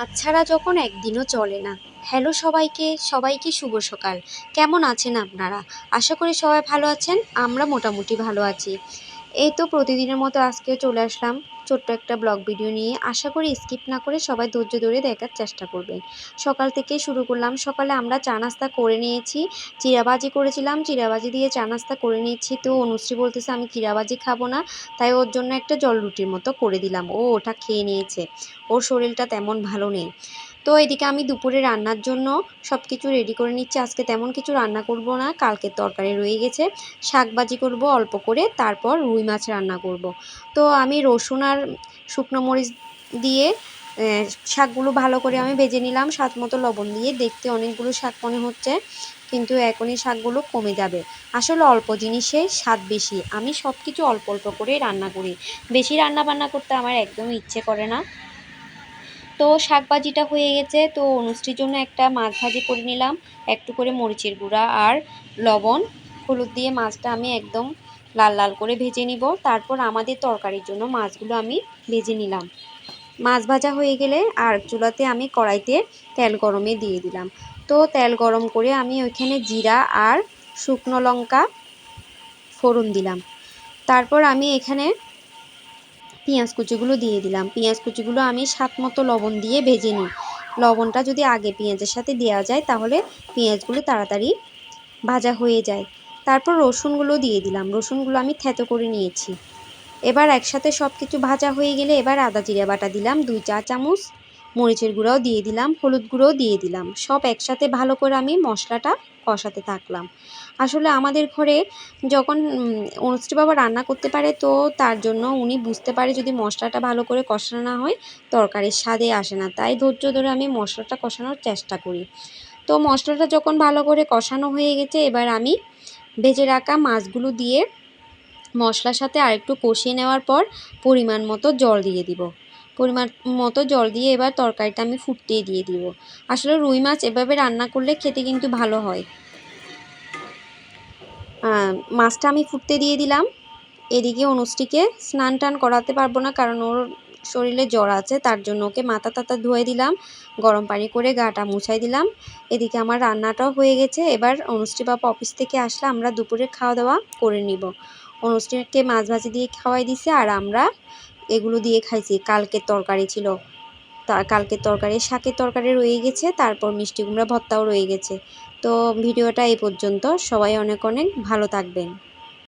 মাছ ছাড়া যখন একদিনও চলে না। হ্যালো সবাইকে সবাইকে শুভ সকাল। কেমন আছেন আপনারা? আশা করি সবাই ভালো আছেন, আমরা মোটামুটি ভালো আছি। এই তো প্রতিদিনের মতো আজকে চলে আসলাম ছোট্ট একটা ব্লগ ভিডিও নিয়ে আশা করি স্কিপ না করে সবাই ধৈর্য ধরে দেখার চেষ্টা করবেন। সকাল থেকে শুরু করলাম। সকালে আমরা চা নাস্তা করে নিয়েছি। চিরাবাজি করেছিলাম। চিরাবাজি দিয়ে চা নাস্তা করে নিয়েছি তো অনুশ্রী বলতেছে, আমি চিরাবাজি খাব না। তাই ওর জন্য একটা জল রুটির মতো করে দিলাম। ও ওটা খেয়ে নিয়েছে। ওর শরীরটা তেমন ভালো নেই। তো এদিকে আমি দুপুরে রান্নার জন্য সব কিছু রেডি করে নিচ্ছি। আজকে তেমন কিছু রান্না করব না কালকের তরকারি রয়ে গেছে। শাকবাজি করব অল্প করে, তারপর রুই মাছ রান্না করব। তো আমি রসুন আর শুকনো মরিচ দিয়ে শাকগুলো ভালো করে আমি ভেজে নিলাম। স্বাদ মতো লবণ দিয়ে দেখতে অনেকগুলো শাক মনে হচ্ছে, কিন্তু এখনই শাকগুলো কমে যাবে। আসলে অল্প জিনিসে স্বাদ বেশি। আমি সব কিছু অল্প অল্প করে রান্না করি। বেশি রান্না বান্না করতে আমার একদমই ইচ্ছে করে না। তো শাক ভাজিটা হয়ে গেছে, তো অনুষ্ঠির জন্য একটা মাছ ভাজি করে নিলাম, একটু করে মরিচের গুঁড়া আর লবণ, হলুদ দিয়ে মাছটা আমি একদম লাল লাল করে ভেজে নিব, তারপর আমাদের তরকারির জন্য মাছগুলো আমি ভেজে নিলাম। মাছ ভাজা হয়ে গেলে আর চুলাতে আমি কড়াইতে তেল গরমে দিয়ে দিলাম। তো তেল গরম করে আমি ওইখানে জিরা আর শুকনো লঙ্কা ফোড়ন দিলাম। তারপর আমি এখানে পেঁয়াজ কুচিগুলো দিয়ে দিলাম। পেঁয়াজ কুচিগুলো আমি স্বাদ মতো লবণ দিয়ে ভেজে নিই। লবণটা যদি আগে পেঁয়াজের সাথে দেওয়া যায়, তাহলে পেঁয়াজগুলো তাড়াতাড়ি ভাজা হয়ে যায়। তারপর রসুনগুলো দিয়ে দিলাম। রসুনগুলো আমি থেতো করে নিয়েছি। এবার একসাথে সব কিছু ভাজা হয়ে গেলে এবার আদা জিরা বাটা দিলাম। দুই চা চামচ মরিচের গুঁড়াও দিয়ে দিলাম, হলুদ গুঁড়োও দিয়ে দিলাম। সব একসাথে ভালো করে আমি মশলাটা কষাতে থাকলাম। আসলে আমাদের ঘরে যখন অনুশ্রী বাবা রান্না করতে পারে তো তার জন্য উনি বুঝতে পারে যদি মশলাটা ভালো করে কষানো না হয়, তরকারির স্বাদে আসে না। তাই ধৈর্য ধরে আমি মশলাটা কষানোর চেষ্টা করি। তো মশলাটা যখন ভালো করে কষানো হয়ে গেছে, এবার আমি ভেজে রাখা মাছগুলো দিয়ে মশলার সাথে আরেকটু কষিয়ে নেওয়ার পর পরিমাণ মতো জল দিয়ে দিব। পরিমাণ মতো জল দিয়ে এবার তরকারিটা আমি ফুটতেই দিয়ে দিব। আসলে রুই মাছ এভাবে রান্না করলে খেতে কিন্তু ভালো হয়। মাছটা আমি ফুটতে দিয়ে দিলাম। এদিকে অনুষ্ঠিকে স্নান টান করাতে পারব না কারণ ওর শরীরে জ্বর আছে, তার জন্য ওকে মাথা টাথা ধুয়ে দিলাম, গরম পানি করে গাটা মুছাই দিলাম। এদিকে আমার রান্নাটাও হয়ে গেছে। এবার অনুষ্ঠি বাবা অফিস থেকে আসলে আমরা দুপুরে খাওয়া দাওয়া করে নিব। অনুষ্ঠিকে মাছ ভাজি দিয়ে খাওয়াই দিছে আর আমরা এগুলো দিয়ে খাইছি। কালকের তরকারি ছিল। তার কালকের তরকারি, শাকের তরকারি রয়ে গেছে, তারপর মিষ্টি কুমড়া ভর্তাও রয়ে গেছে। তো ভিডিওটা এই পর্যন্ত। সবাই অনেক অনেক ভালো থাকবেন।